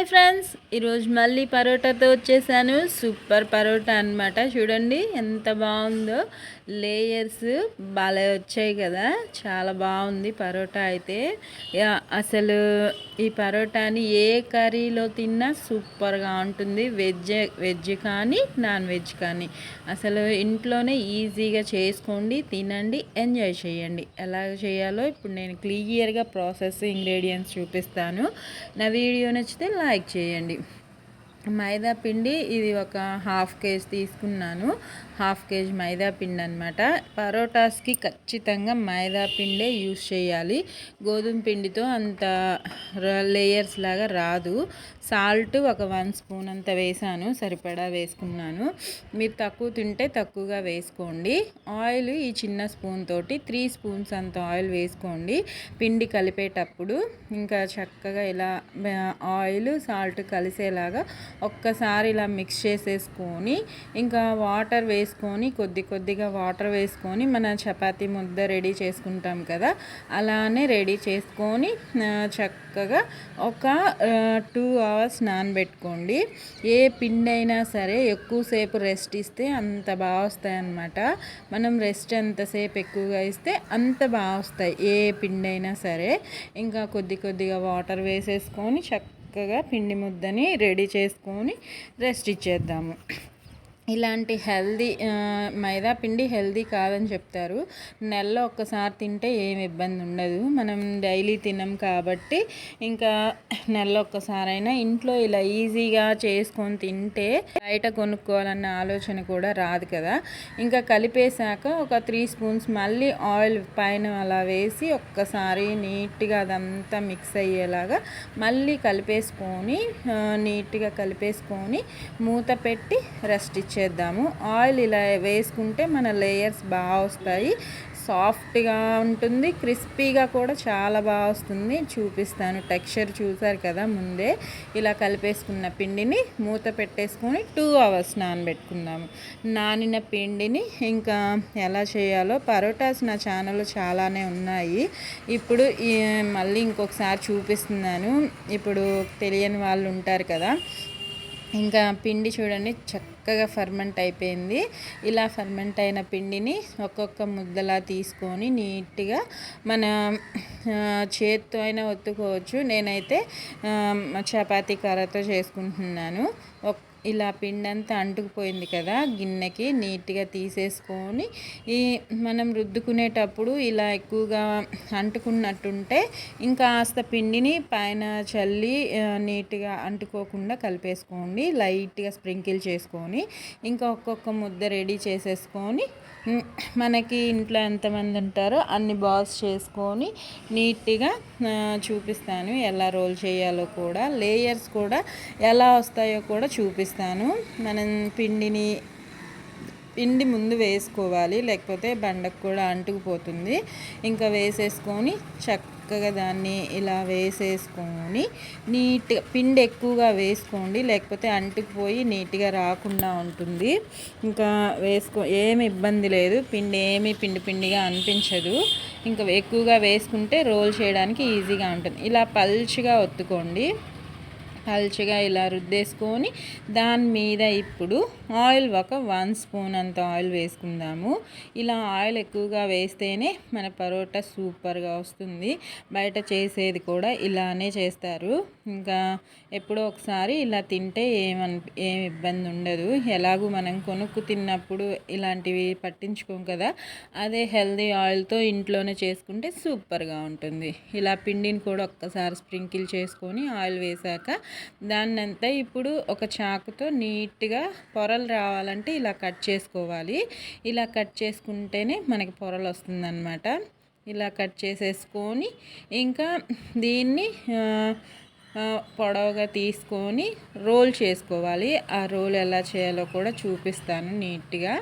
Hi friends. ఈరోజు మళ్ళీ పరోటాతో వచ్చేసాను. సూపర్ పరోటా అనమాట చూడండి ఎంత బాగుందో. లేయర్స్ బాగా వచ్చాయి కదా. చాలా బాగుంది పరోటా అయితే. అసలు ఈ పరోటాని ఏ కర్రీలో తిన్నా సూపర్గా ఉంటుంది. వెజ్ వెజ్ కానీ నాన్ వెజ్ కానీ. అసలు ఇంట్లోనే ఈజీగా చేసుకోండి తినండి ఎంజాయ్ చేయండి. ఎలా చేయాలో ఇప్పుడు నేను క్లియర్గా ప్రాసెస్ ఇంగ్రీడియంట్స్ చూపిస్తాను. నా వీడియో నచ్చితే లైక్ చేయండి. మైదా పిండి ఇది ఒక హాఫ్ కేజీ తీసుకున్నాను. హాఫ్ కేజీ మైదా పిండి అనమాట పరోటాస్కి ఖచ్చితంగా మైదా పిండే యూస్ చేయాలి. గోధుమ పిండితో అంత లేయర్స్ లాగా రాదు. సాల్ట్ ఒక వన్ స్పూన్ అంత వేసాను. సరిపడా వేసుకున్నాను. మీరు తక్కువ తింటే తక్కువగా వేసుకోండి. ఆయిల్ ఈ చిన్న స్పూన్ తోటి త్రీ స్పూన్స్ అంత ఆయిల్ వేసుకోండి. పిండి కలిపేటప్పుడు ఇంకా చక్కగా ఇలా ఆయిల్ సాల్ట్ కలిసేలాగా ఒక్కసారి ఇలా మిక్స్ చేసేసుకొని ఇంకా వాటర్ వేసుకొని కొద్ది కొద్దిగా వాటర్ వేసుకొని మన చపాతీ ముద్ద రెడీ చేసుకుంటాం కదా అలానే రెడీ చేసుకొని చక్కగా ఒక టూ అవర్స్ నానబెట్టుకోండి. ఏ పిండి అయినా సరే ఎక్కువసేపు రెస్ట్ ఇస్తే అంత బాగా వస్తాయి అన్నమాట. మనం రెస్ట్ ఎంతసేపు ఎక్కువగా ఇస్తే అంత బాగా వస్తాయి ఏ పిండి అయినా సరే. ఇంకా కొద్ది కొద్దిగా వాటర్ వేసేసుకొని చక్క చక్కగా పిండి ముద్దని రెడీ చేసుకొని రెస్ట్ ఇచ్చేద్దాము. ఇలాంటి హెల్దీ మైదా పిండి హెల్దీ కాదని చెప్తారు. నెలలో ఒక్కసారి తింటే ఏం ఇబ్బంది ఉండదు. మనం డైలీ తినం కాబట్టి ఇంకా నెలలో ఒక్కసారైనా ఇంట్లో ఇలా ఈజీగా చేసుకొని తింటే బయట కొనుక్కోవాలన్న ఆలోచన కూడా రాదు కదా. ఇంకా కలిపేశాక ఒక త్రీ స్పూన్స్ మళ్ళీ ఆయిల్ పైన అలా వేసి ఒక్కసారి నీట్గా అదంతా మిక్స్ అయ్యేలాగా మళ్ళీ కలిపేసుకొని నీట్గా కలిపేసుకొని మూత పెట్టి రెస్ట్ ఇచ్చే చేద్దాము. ఆయిల్ ఇలా వేసుకుంటే మన లేయర్స్ బాగా వస్తాయి. సాఫ్ట్గా ఉంటుంది. క్రిస్పీగా కూడా చాలా బాగా వస్తుంది. చూపిస్తాను. టెక్స్చర్ చూసారు కదా ముందే. ఇలా కలిపేసుకున్న పిండిని మూత పెట్టేసుకొని టూ అవర్స్ నానబెట్టుకుందాము. నానిన పిండిని ఇంకా ఎలా చేయాలో పరోటాస్ నా ఛానల్లో చాలానే ఉన్నాయి. ఇప్పుడు మళ్ళీ ఇంకొకసారి చూపిస్తున్నాను. ఇప్పుడు తెలియని వాళ్ళు ఉంటారు కదా. ఇంకా పిండి చూడండి చక్కగా ఫర్మెంట్ అయిపోయింది. ఇలా ఫర్మెంట్ అయిన పిండిని ఒక్కొక్క ముద్దలా తీసుకొని నీట్గా మన చేత్తో అయినా ఒత్తుకోవచ్చు. నేనైతే చపాతీ కర్రతో చేసుకుంటున్నాను. ఇలా పిండి అంతా అంటుకుపోయింది కదా గిన్నెకి నీట్గా తీసేసుకొని ఈ మనం రుద్దుకునేటప్పుడు ఇలా ఎక్కువగా అంటుకున్నట్టుంటే ఇంకా కాస్త పిండిని పైన చల్లి నీట్గా అంటుకోకుండా కలిపేసుకోండి. లైట్గా స్ప్రింకిల్ చేసుకొని ఇంకా ఒక్కొక్క ముద్ద రెడీ చేసేసుకొని మనకి ఇంట్లో ఎంతమంది ఉంటారో అన్ని బాల్స్ చేసుకొని నీట్గా చూపిస్తాను ఎలా రోల్ చేయాలో కూడా లేయర్స్ కూడా ఎలా వస్తాయో కూడా చూపిస్తాను. మనం పిండిని పిండి ముందు వేసుకోవాలి లేకపోతే బండకు కూడా అంటుకుపోతుంది. ఇంకా వేసేసుకొని చక్క చక్కగా దాన్ని ఇలా వేసేసుకొని నీట్గా పిండి ఎక్కువగా వేసుకోండి లేకపోతే అంటుకుపోయి నీట్గా రాకుండా ఉంటుంది. ఇంకా వేసుకో ఏమి ఇబ్బంది లేదు. పిండి ఏమి పిండి పిండిగా అనిపించదు. ఇంకా ఎక్కువగా వేసుకుంటే రోల్ చేయడానికి ఈజీగా ఉంటుంది. ఇలా పల్చిగా ఒత్తుకోండి. పల్చగా ఇలా రుద్దేసుకొని దాని మీద ఇప్పుడు ఆయిల్ ఒక వన్ స్పూన్ అంత ఆయిల్ వేసుకుందాము. ఇలా ఆయిల్ ఎక్కువగా వేస్తేనే మన పరోటా సూపర్గా వస్తుంది. బయట చేసేది కూడా ఇలానే చేస్తారు. ఇంకా ఎప్పుడో ఒకసారి ఇలా తింటే ఏమని ఏం ఇబ్బంది ఉండదు. ఎలాగూ మనం కొనుక్కు తిన్నప్పుడు ఇలాంటివి పట్టించుకోం కదా. అదే హెల్దీ ఆయిల్తో ఇంట్లోనే చేసుకుంటే సూపర్గా ఉంటుంది. ఇలా పిండిని కూడా ఒక్కసారి స్ప్రింకిల్ చేసుకొని ఆయిల్ వేసాక దాన్నంతా ఇప్పుడు ఒక చాకుతో నీట్గా పొరలు రావాలంటే ఇలా కట్ చేసుకోవాలి. ఇలా కట్ చేసుకుంటేనే మనకి పొరలు వస్తుందన్నమాట. ఇలా కట్ చేసేసుకొని ఇంకా దీన్ని పొడవుగా తీసుకొని రోల్ చేసుకోవాలి. ఆ రోల్ ఎలా చేయాలో కూడా చూపిస్తాను నీట్గా.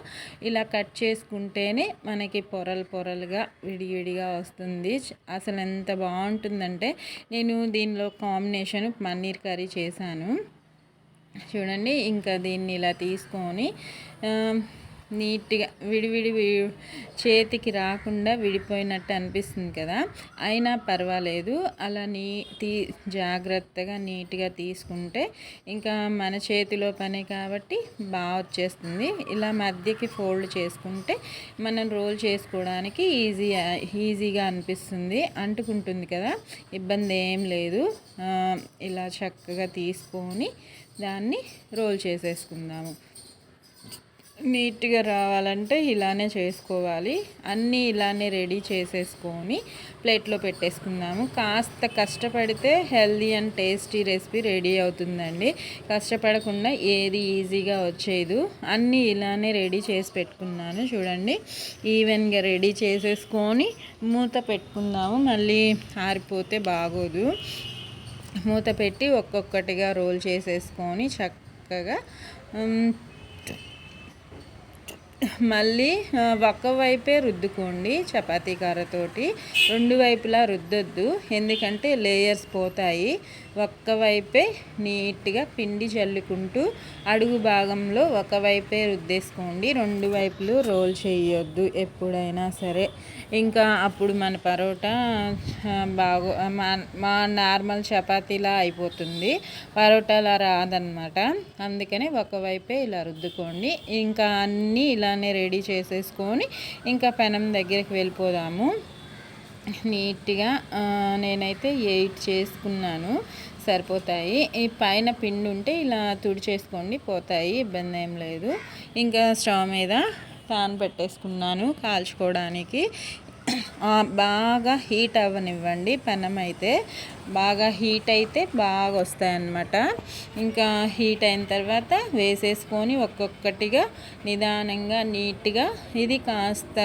ఇలా కట్ చేసుకుంటేనే మనకి పొరలు పొరలుగా విడివిడిగా వస్తుంది. అసలు ఎంత బాగుంటుందంటే నేను దీనిలో కాంబినేషన్ పన్నీర్ కర్రీ చేశాను. చూడండి ఇంకా దీన్ని ఇలా తీసుకొని నీట్గా విడివిడి చేతికి రాకుండా విడిపోయినట్టు అనిపిస్తుంది కదా. అయినా పర్వాలేదు. అలా నీ తీ జాగ్రత్తగా నీట్గా తీసుకుంటే ఇంకా మన చేతిలో పనే కాబట్టి బాగా వచ్చేస్తుంది. ఇలా మధ్యకి ఫోల్డ్ చేసుకుంటే మనం రోల్ చేసుకోవడానికి ఈజీ ఈజీగా అనిపిస్తుంది. అంటుకుంటుంది కదా. ఇబ్బంది ఏం లేదు. ఇలా చక్కగా తీసుకొని దాన్ని రోల్ చేసేసుకుందాము. నీట్గా రావాలంటే ఇలానే చేసుకోవాలి. అన్నీ ఇలానే రెడీ చేసేసుకొని ప్లేట్లో పెట్టేసుకుందాము. కాస్త కష్టపడితే healthy and tasty recipe ready అవుతుందండి. కష్టపడకుండా ఏది ఈజీగా వచ్చేదు అన్నీ ఇలానే రెడీ చేసి పెట్టుకున్నాను చూడండి. ఈవెన్గా రెడీ చేసేసుకొని మూత పెట్టుకుందాము. మళ్ళీ ఆరిపోతే బాగోదు. మూత పెట్టి ఒక్కొక్కటిగా రోల్ చేసేసుకొని చక్కగా మళ్ళీ ఆ, ఒక్క వైపే రుద్దుకోండి చపాతీ కర్రతోటి రెండు వైపులా రుద్దొద్దు ఎందుకంటే లేయర్స్ పోతాయి. ఒక్క వైపే నీట్గా పిండి చల్లుకుంటూ అడుగు భాగంలో ఒక వైపే రుద్దేసుకోండి. రెండు వైపులు రోల్ చేయొద్దు ఎప్పుడైనా సరే. ఇంకా అప్పుడు మన పరోటా బాగు బాగో మా మా నార్మల్ చపాతీలా అయిపోతుంది. పరోటాలా రాదనమాట. అందుకని ఒకవైపే ఇలా రుద్దుకోండి. ఇంకా అన్నీ ఇలానే రెడీ చేసేసుకొని ఇంకా పెనం దగ్గరికి వెళ్ళిపోదాము. నీట్గా నేనైతే ఎయిట్ చేసుకున్నాను. సరిపోతాయి. ఈ పైన పిండి ఉంటే ఇలా తుడిచేసుకోండి పోతాయి ఇబ్బంది ఏం లేదు. ఇంకా స్టవ్ మీద పాన్ పెట్టేసుకున్నాను కాల్చుకోవడానికి. బాగా హీట్ అవ్వనివ్వండి పెనం అయితే బాగా హీట్ అయితే బాగా వస్తాయన్నమాట ఇంకా హీట్ అయిన తర్వాత వేసేసుకొని ఒక్కొక్కటిగా నిదానంగా నీట్గా ఇది కాస్త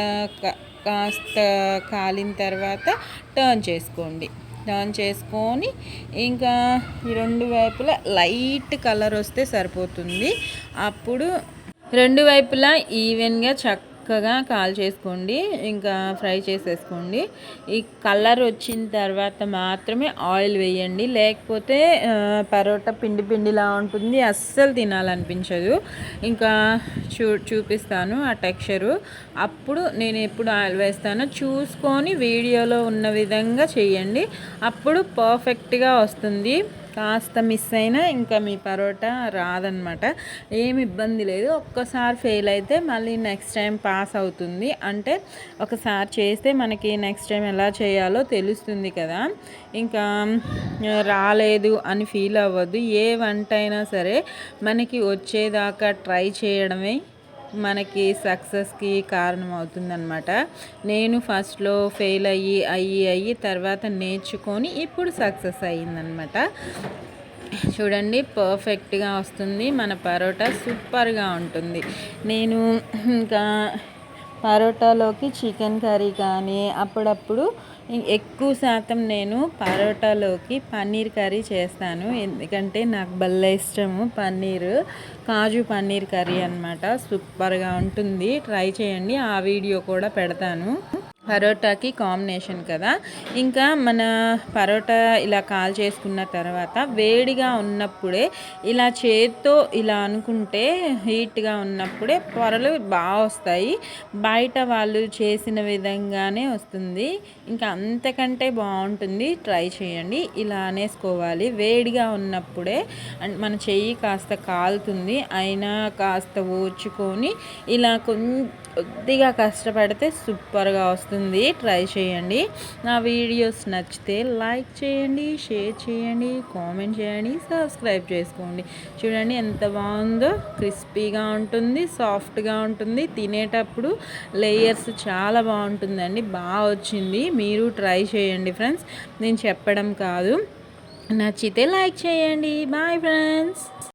కాస్త కాలిన తర్వాత టర్న్ చేసుకోండి. టర్న్ చేసుకొని ఇంకా ఈ రెండు వైపులా లైట్ కలర్ వస్తే సరిపోతుంది. అప్పుడు రెండు వైపులా ఈవెన్గా చక్క చక్కగా కాల్ చేసుకోండి ఇంకా ఫ్రై చేసేసుకోండి. ఈ కలర్ వచ్చిన తర్వాత మాత్రమే ఆయిల్ వేయండి. లేకపోతే పరోటా పిండి పిండిలా ఉంటుంది. అస్సలు తినాలనిపించదు. ఇంకా చూ చూపిస్తాను ఆ టెక్స్చరు. అప్పుడు నేను ఎప్పుడు ఆయిల్ వేస్తానో చూసుకొని వీడియోలో ఉన్న విధంగా చేయండి. అప్పుడు పర్ఫెక్ట్గా వస్తుంది. కాస్త మిస్ అయినా ఇంకా మీ పరోటా రాదనమాట ఏమి ఇబ్బంది లేదు. ఒక్కసారి ఫెయిల్ అయితే మళ్ళీ నెక్స్ట్ టైం పాస్ అవుతుంది. అంటే ఒకసారి చేస్తే మనకి నెక్స్ట్ టైం ఎలా చేయాలో తెలుస్తుంది కదా. ఇంకా రాలేదు అని ఫీల్ అవ్వద్దు. ఏ వంట అయినా సరే మనకి వచ్చేదాకా ట్రై చేయడమే మనకి సక్సెస్కి కారణం నేను ఫస్ట్లో ఫెయిల్ అయ్యి అయ్యి అయ్యి తర్వాత నేర్చుకొని ఇప్పుడు సక్సెస్ అయ్యిందనమాట చూడండి పర్ఫెక్ట్గా వస్తుంది. మన పరోటా సూపర్గా ఉంటుంది. నేను ఇంకా పరోటాలోకి చికెన్ కర్రీ కానీ అప్పుడప్పుడు ఎక్కువ శాతం నేను పరోటాలోకి పన్నీర్ కర్రీ చేస్తాను. ఎందుకంటే నాకు భలే ఇష్టము పన్నీర్. కాజు పన్నీర్ కర్రీ అనమాట సూపర్గా ఉంటుంది. ట్రై చేయండి. ఆ వీడియో కూడా పెడతాను. పరోటాకి కాంబినేషన్ కదా. ఇంకా మన పరోటా ఇలా కాల్ చేసుకున్న తర్వాత వేడిగా ఉన్నప్పుడే ఇలా చేత్తో ఇలా అనుకుంటే హీట్గా ఉన్నప్పుడే పొరలు బాగా వస్తాయి. బయట వాళ్ళు చేసిన విధంగానే వస్తుంది. ఇంకా అంతకంటే బాగుంటుంది. ట్రై చేయండి. ఇలా అనేసుకోవాలి. వేడిగా ఉన్నప్పుడే మన చెయ్యి కాస్త కాలుతుంది. అయినా కాస్త ఓర్చుకొని ఇలా కొద్దిగా కష్టపడితే సూపర్గా వస్తుంది. వస్తుంది ట్రై చేయండి. నా వీడియోస్ నచ్చితే లైక్ చేయండి షేర్ చేయండి కామెంట్ చేయండి సబ్స్క్రైబ్ చేసుకోండి. చూడండి ఎంత బాగుందో క్రిస్పీగా ఉంటుంది సాఫ్ట్గా ఉంటుంది. తినేటప్పుడు లేయర్స్ చాలా బాగుంటుందండి బాగా వచ్చింది. మీరు ట్రై చేయండి ఫ్రెండ్స్. నేను చెప్పడం కాదు. నచ్చితే లైక్ చేయండి. Bye friends.